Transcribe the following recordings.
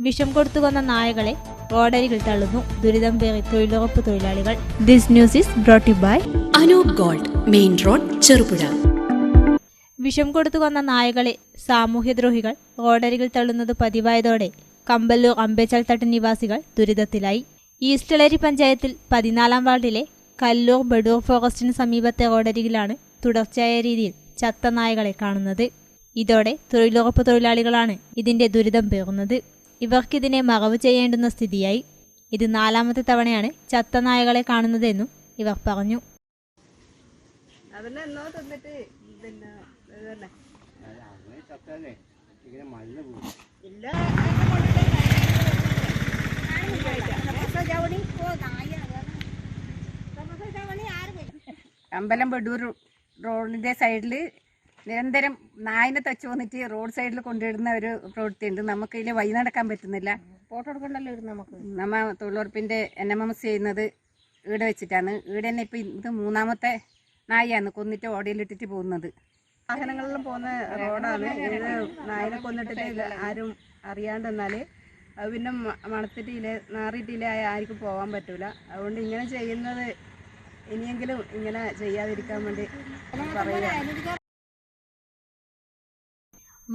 വിഷം കൊടുത്തു കൊന്ന നായകളെ റോഡരികിൽ തള്ളുന്നു. ദുരിതം പേറി തൊഴിലുറപ്പ് തൊഴിലാളികൾ. This news is brought by Anoop gold main road Cherupuzha. വിഷം കൊടുത്തു കൊന്ന നായകളെ സാമൂഹ്യദ്രോഹികൾ റോഡരികിൽ തള്ളുന്നത് പതിവായതോടെ കമ്പല്ലൂർ അമ്പേച്ചാൽത്തട്ട് നിവാസികൾ ദുരിതത്തിലായി. ഈസ്റ്റളേരി പഞ്ചായത്തിൽ പതിനാലാം വാർഡിലെ കല്ലൂർ ബഡൂർ ഫോറസ്റ്റിന് സമീപത്തെ റോഡരികിലാണ് തുടർച്ചയായ രീതിയിൽ ചത്ത നായകളെ കാണുന്നത്. ഇതോടെ തൊഴിലുറപ്പ് തൊഴിലാളികളാണ് ഇതിന്റെ ദുരിതം പേറുന്നത്. ഇവർക്കിതിനെ മറവ് ചെയ്യേണ്ടുന്ന സ്ഥിതിയായി. ഇത് നാലാമത്തെ തവണയാണ് ചത്ത നായകളെ കാണുന്നതെന്നും ഇവർ പറഞ്ഞു. അമ്പലം ബഡൂർ റോഡിന്റെ സൈഡിൽ നിരന്തരം നായിനെ തച്ചു വന്നിട്ട് റോഡ് സൈഡിൽ കൊണ്ടിടുന്ന ഒരു പ്രവൃത്തിയുണ്ട് നമുക്ക് ഇതിൽ വഴി നടക്കാൻ പറ്റുന്നില്ല. ഫോട്ടോ എടുക്കണ്ടല്ലോ നമുക്ക്? നമ്മ തൊഴിലുറപ്പിന്റെ എൻ എം എം എസ് ചെയ്യുന്നത് ഈട് വെച്ചിട്ടാണ്. ഈട് തന്നെ ഇപ്പം ഇത് മൂന്നാമത്തെ നായയാണ് കൊന്നിട്ട് ഓടയിലിട്ടിട്ട് പോകുന്നത്. വാഹനങ്ങളിലും പോകുന്ന റോഡാണ്. ഇത് നായനെ കൊന്നിട്ടില്ല ആരും അറിയാണ്ടെന്നാൽ അത് പിന്നെ മ- മണത്തിട്ടില്ലേ ആർക്കും പോകാൻ പറ്റൂല. അതുകൊണ്ട് ഇങ്ങനെ ചെയ്യുന്നത് ഇനിയെങ്കിലും ഇങ്ങനെ ചെയ്യാതിരിക്കാൻ വേണ്ടി പറയുക.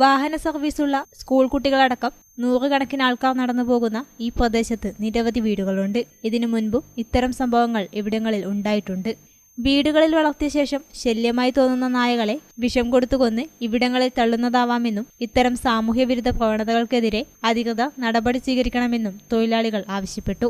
വാഹന സർവീസുള്ള സ്കൂൾ കുട്ടികളടക്കം നൂറുകണക്കിന് ആൾക്കാർ നടന്നു പോകുന്ന ഈ പ്രദേശത്ത് നിരവധി വീടുകളുണ്ട്. ഇതിനു മുൻപും ഇത്തരം സംഭവങ്ങൾ ഇവിടങ്ങളിൽ ഉണ്ടായിട്ടുണ്ട്. വീടുകളിൽ വളർത്തിയ ശേഷം ശല്യമായി തോന്നുന്ന നായകളെ വിഷം കൊടുത്തു കൊന്ന് ഇവിടങ്ങളിൽ തള്ളുന്നതാവാമെന്നും ഇത്തരം സാമൂഹ്യവിരുദ്ധ പ്രവണതകൾക്കെതിരെ അധികൃതർ നടപടി സ്വീകരിക്കണമെന്നും തൊഴിലാളികൾ ആവശ്യപ്പെട്ടു.